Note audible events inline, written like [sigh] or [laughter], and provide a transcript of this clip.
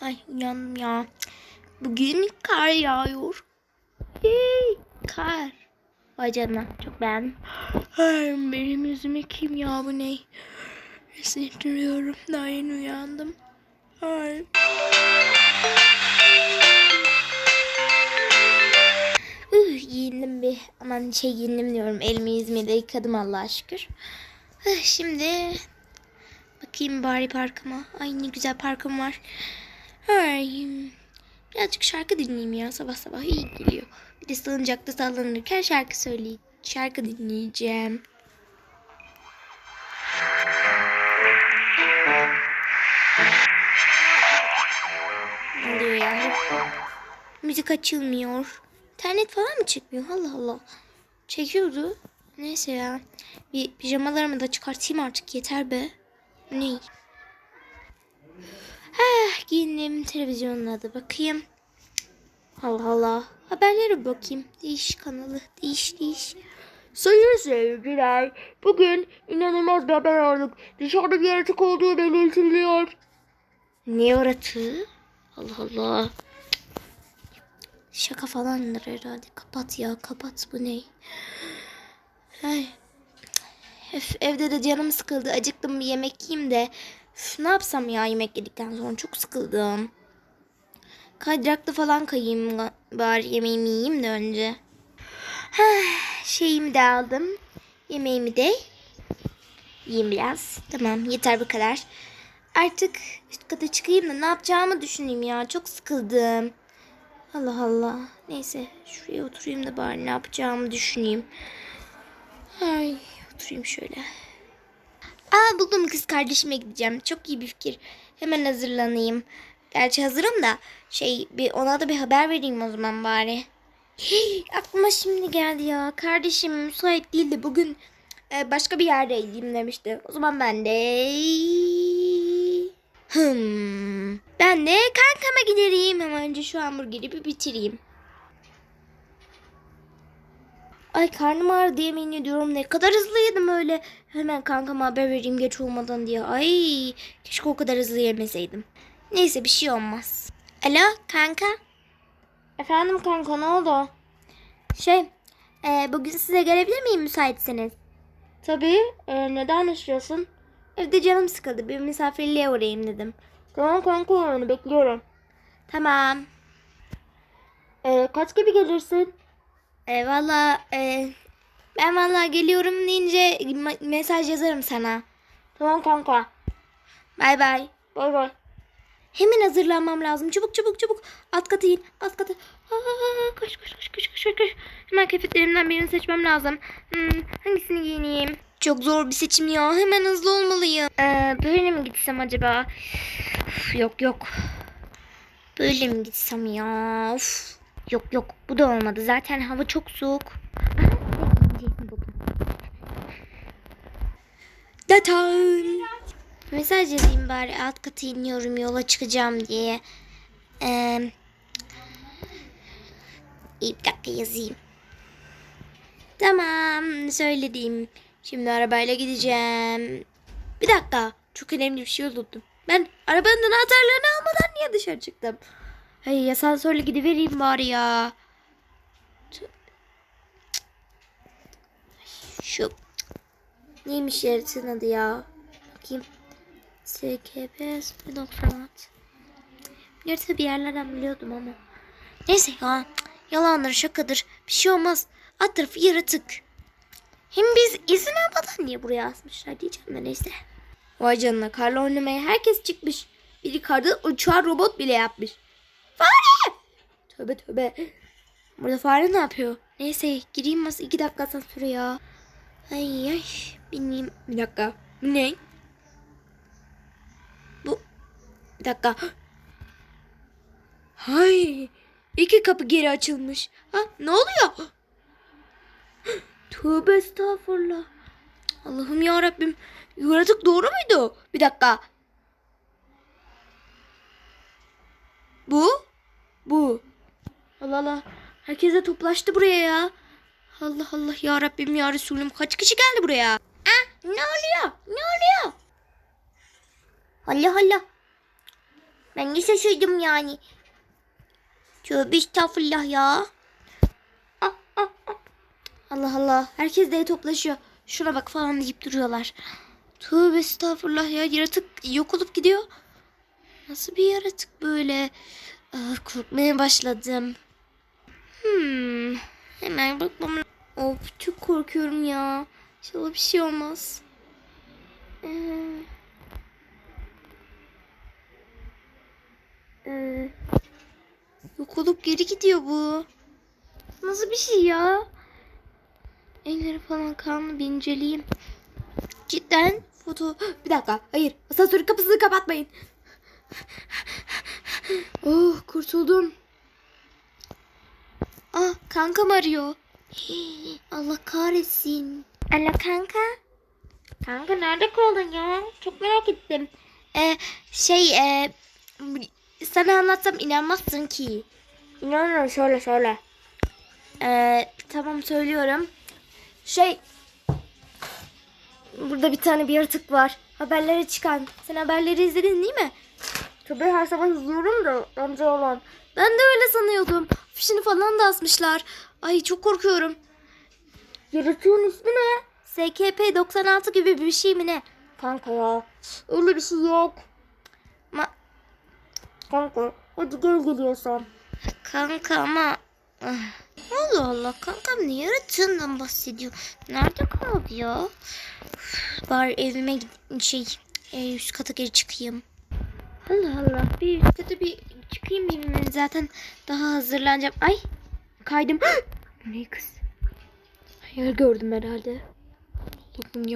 Ay, uyandım ya. Bugün kar yağıyor. Hey, kar. Vay canına çok beğendim. Ay, benim yüzüme kim ya bu ne? Hissettiriyorum. Daha yeni uyandım. Ay. Uh, giyindim bir. Aman şey giyindim diyorum. Elimi yüzümü de yıkadım Allah'a şükür. Uh, şimdi bakayım bari parkıma. Ay ne güzel parkım var. Ay. Birazcık şarkı dinleyeyim ya sabah sabah iyi geliyor. Bir de salıncakta sallanırken şarkı söyleyeyim. Şarkı dinleyeceğim. Ne oluyor? Müzik açılmıyor. İnternet falan mı çekmiyor? Allah Allah. Çekiyordu. Neyse ya. Bir pijamalarımı da çıkartayım artık yeter be. Ne? Ah, giyindim televizyonuna da bakayım. Allah Allah. Haberlere bakayım. Değiş kanalı. Değiş değiş. Sayın seyirciler, bugün inanılmaz bir haber aldık. Dışarıda bir yaratık olduğu belirtiliyor. Ne yaratığı? Allah Allah. Şaka falandır herhalde. Kapat ya kapat bu ne? Ay. Öf, evde de canım sıkıldı. Acıktım bir yemek yiyeyim de. Üf, ne yapsam ya yemek yedikten sonra çok sıkıldım. Kaydırakta falan kayayım bari yemeğimi yiyeyim de önce. Heh, şeyimi de aldım. Yemeğimi de yiyeyim biraz. Tamam yeter bu kadar. Artık üst kata çıkayım da ne yapacağımı düşüneyim ya. Çok sıkıldım. Allah Allah. Neyse şuraya oturayım da bari ne yapacağımı düşüneyim. Ay oturayım şöyle. Aa buldum kız kardeşime gideceğim. Çok iyi bir fikir. Hemen hazırlanayım. Gerçi hazırım da şey bir ona da bir haber vereyim o zaman bari. Hii, aklıma şimdi geldi ya. Kardeşim müsait değildi. Bugün e, başka bir yerdeydim demişti. O zaman ben de Hmm. Ben de kankama giderim. Hemen önce şu hamburgeri bir bitireyim. Ay karnım ağrıdı yemin ediyorum. Ne kadar hızlı yedim öyle. Hemen kankama haber vereyim geç olmadan diye. Ay keşke o kadar hızlı yemeseydim. Neyse bir şey olmaz. Alo kanka. Efendim kanka ne oldu? Şey e, bugün size gelebilir miyim müsaitseniz? Tabii. E, neden istiyorsun? Evde canım sıkıldı. Bir misafirliğe uğrayayım dedim. Tamam kanka onu bekliyorum. Tamam. E, kaç gibi gelirsin? E, valla e, ben valla geliyorum deyince mesaj yazarım sana. Tamam kanka. Bay bay. Bay bay. Hemen hazırlanmam lazım. Çabuk çabuk çabuk. Alt kata in. Alt kata. Aa, koş koş koş koş koş koş. Hemen kıyafetlerimden birini seçmem lazım. Hmm, hangisini giyineyim? Çok zor bir seçim ya. Hemen hızlı olmalıyım. Ee, böyle mi gitsem acaba? Üf, yok yok. Böyle mi gitsem ya? Of. Yok yok bu da olmadı. Zaten hava çok soğuk. Datan. Mesaj yazayım bari alt kata iniyorum yola çıkacağım diye. Ee, bir dakika yazayım. Tamam söyledim. Şimdi arabayla gideceğim. Bir dakika çok önemli bir şey unuttum. Ben arabanın anahtarlarını almadan niye dışarı çıktım? Hey asansörle gidivereyim bari ya. Şu neymiş yaratığın adı ya? Bakayım. SKP 96. Yaratığı bir yerlerden biliyordum ama. Neyse ya. Yalandır şakadır. Bir şey olmaz. Tarafı yaratık. Hem biz izin almadan niye buraya asmışlar diyeceğim de neyse. Vay canına karla oynamaya herkes çıkmış. Biri karda uçan robot bile yapmış. Fare! Tövbe tövbe. Burada fare ne yapıyor? Neyse gireyim mas iki dakika asansöre ya. Ay ay bineyim. Bir dakika. Bu ne? Bu. Bir dakika. Hay. İki kapı geri açılmış. Ha ne oluyor? Tövbe estağfurullah. Allah'ım ya Rabbim. Yaratık doğru muydu? Bir dakika. Bu. Allah. Herkes de toplaştı buraya ya. Allah Allah ya Rabbim ya Resulüm. Kaç kişi geldi buraya? Ah, ne oluyor? Ne oluyor? Allah Allah. Ben de şaşırdım yani. Tövbe estağfurullah ya. Ah, ah, ah. Allah Allah. Herkes de toplaşıyor. Şuna bak falan deyip duruyorlar. Tövbe estağfurullah ya. Yaratık yok olup gidiyor. Nasıl bir yaratık böyle? Ah, korkmaya başladım. Hmm. Hemen bakmam. Of çok korkuyorum ya. İnşallah bir şey olmaz. Ee, ee, yok olup geri gidiyor bu. Nasıl bir şey ya? Elleri falan kanlı bir inceleyeyim. Cidden foto... [gasps] Bir dakika. Hayır. Asansörün kapısını kapatmayın. [gasps] Oh kurtuldum. Ah kankam arıyor. Hii, [gasps] Allah kahretsin. Alo kanka. Kanka nerede kaldın ya? Çok merak ettim. Ee, şey e, sana anlatsam inanmazsın ki. İnanırım şöyle şöyle. Ee, tamam söylüyorum. Şey burada bir tane bir yaratık var. Haberlere çıkan. Sen haberleri izledin değil mi? Tabii her sabah izliyorum da amca olan. Ben de öyle sanıyordum. Fişini falan da asmışlar. Ay çok korkuyorum. Yaratığın ismi ne? SKP 96 gibi bir şey mi ne? Kanka ya. Öyle bir şey yok. Ma Kanka hadi gel geliyorsan. Kanka ama... Ah, Allah Allah kankam ne yaratığından bahsediyor. Nerede kaldı ya? Bari evime şey e, üst kata geri çıkayım. Allah Allah bir üst kata bir çıkayım evime zaten daha hazırlanacağım. Ay kaydım. [gasps] Ne kız? Hayal gördüm herhalde. Ya.